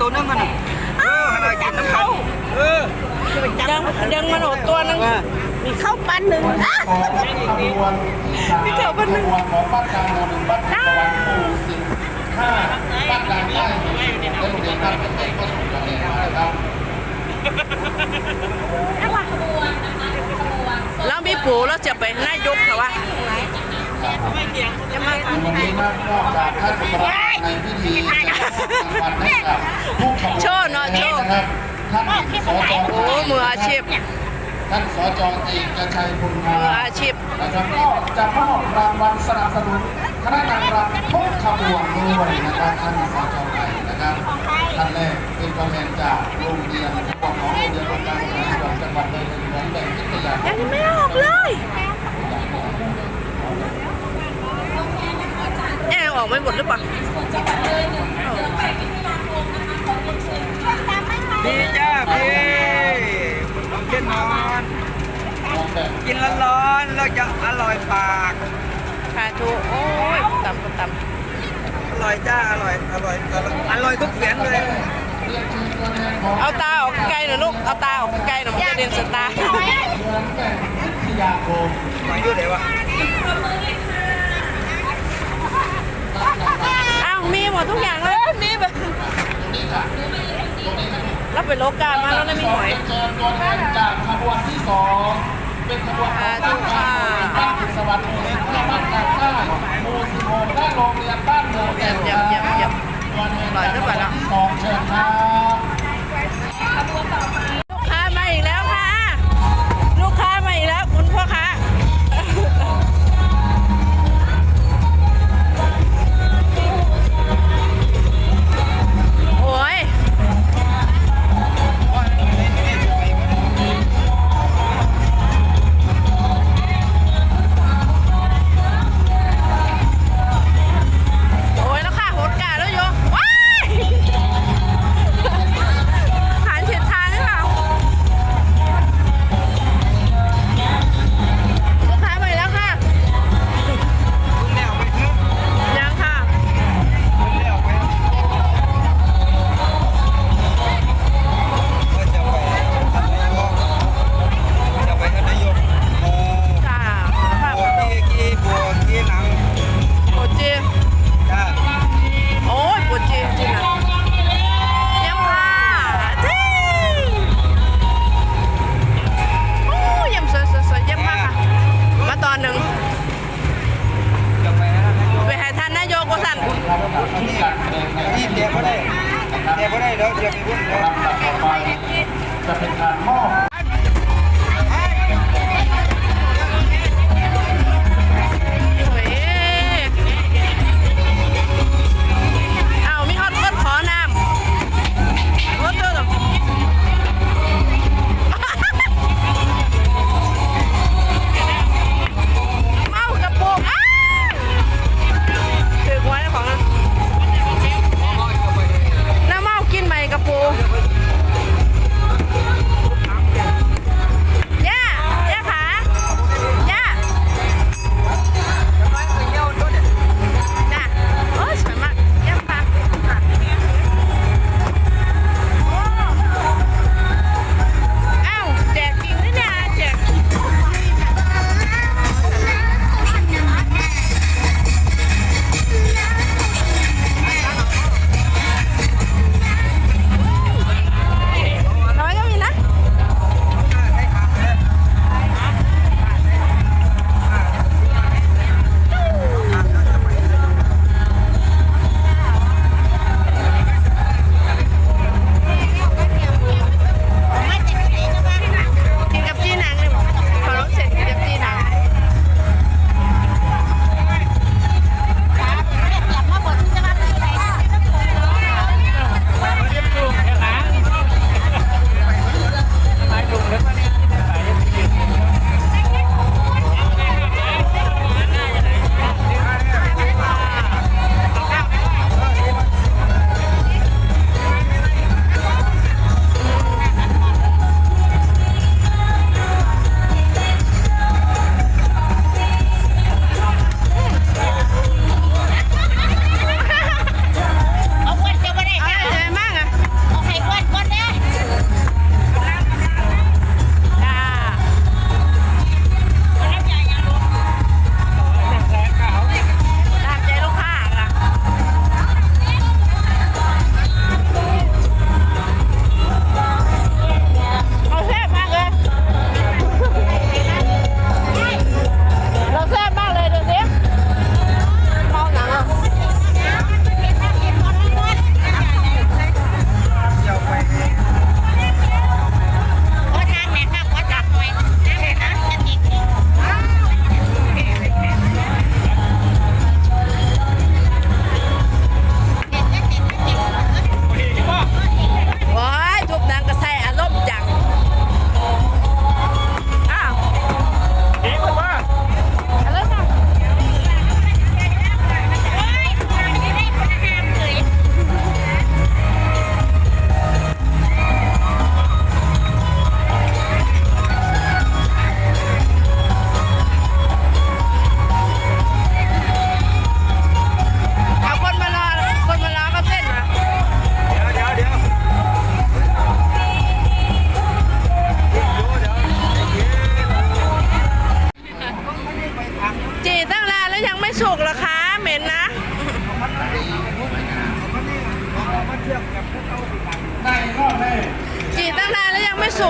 ตัวนึงมันน่ะเออให้ได้กินน้ำกันเออยังยังมันโอดตัวนึงมีข้าวปั้นหนึ่งอะนี่เกิดวันหนึ่งของบ้านกลางหมู่หนึ่งบ้านสวรรค์หมู่สิบห้าบ้านกลางใต้หมู่สิบและโรงเรียนบ้านเป็นเต้ก็ถูกกันแล้วนะครับแล้วมีปู่แล้วจะไปนายกเหรอวะ วันนี้นอกจากท่านประธานในพิธีจะมอบรางวัลให้กับผู้ขบวนโชว์หน่อยโชว์ นะครับท่านสจโอ้มืออาชีพ ท่านสจเอกชัยบุญงามืออาชีพ นะครับก็จะมอบรางวัลสนับสนุนคณะนางรำทุกขบวนด้วยนะครับท่านสจไก่นะครับท่านแรกเป็นตัวแทนจากโรงเรียนของโรงเรียนโรงการศึกษาจังหวัดเลยเหมือนแบ่งทิศยา ยังไม่ออกเลยแอบออกไม่ หมดหรือเปล่าดีจ้าพี่ลองเช่นนอนกินร้อนๆแล้วจะอร่อยปากคาทูโอ้ยตำก็ตอร่อยจ้าอร่อยอร่อยอร่อยอร่อยทุกเสียงเลยำเอาตาออกไกลหน่อยลูกเอาตาออกไกลหน่อยมันจะเด่นสตาร์เหมือนแบ่งทิศยาคมมาอยู่ไหนวะ อ้าว มีหมดทุกอย่างเลย มีแบบ นี่ค่ะ รับไปโลกามาแล้วนะมีหอยเจอตัวแทนจากขบวนที่สองเป็นขบวนของบ้านกลางบ้านสวรรค์หมู่สิบห้าบ้านกลางใต้ห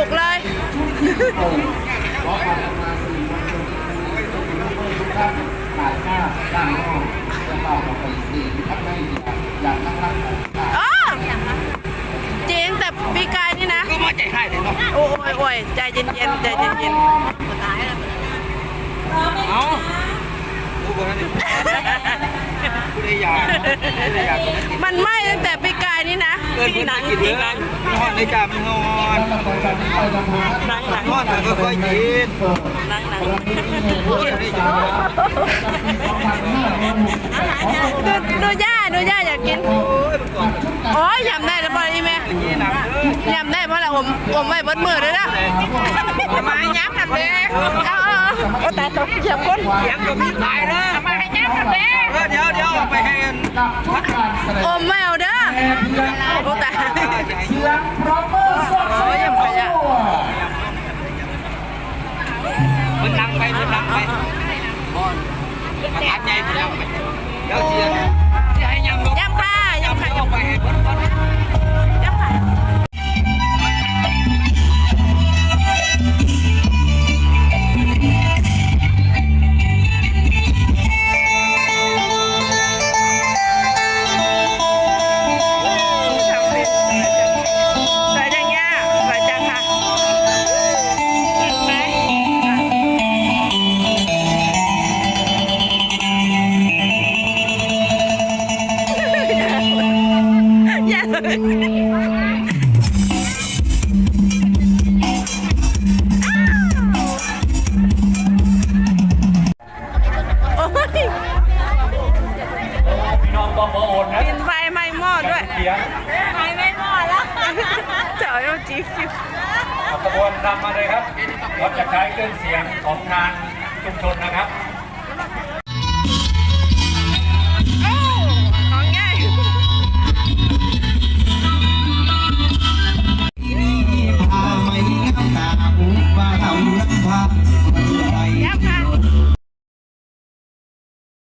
กเลยขอความกรุณาสื่อมวลชนทุกท่านถ่ายภาพด้านนอกจะเป่าออกไปสี่ทับไม่ดีอย่างนักนักของการอ๋อจริงแต่ปีกายนี่นะ ก็มาใจให้เลยเนาะโอ้ยโอ้ยใจเย็นๆใจเย็นเอาผู้บริหาร ผู้ได้ยาผู้ได้ยาก็ไม่ติดๆมันไหม้ตั้งแต่ปีกายนี่นะเกินพื้นที่กินเลยมันฮอนในจ่ามันฮอนแล้วต่อจากนี้ไปจะพาท่านหนังฮอนมันก็ค่อยยินเปิดหนังหนังประเพณีแห่งวันศึกษาจากปี2568ของโรงเรียนดูดูย่าดูย่าอยากกินโอ้ยมันก่อนโอ้ยยำได้แล้วบ่อีแม่นี่หนังเด้อยำได้เพราะอะไรผมผมไม่เบดมือเลยนะมาย้ำนั่นเด้เอาเอาเอาโอ้แต่ตกเหยี ยบก้นเสียงก็มีตายเด้อมาให้ย้ำนั่นเด้เดี๋ยวเดี๋ยวไปให้กับชุดการแสดงโอมไม่ำมาเลยครับราจะใช้เครื่องเสียงของทางชุมชนนะครับ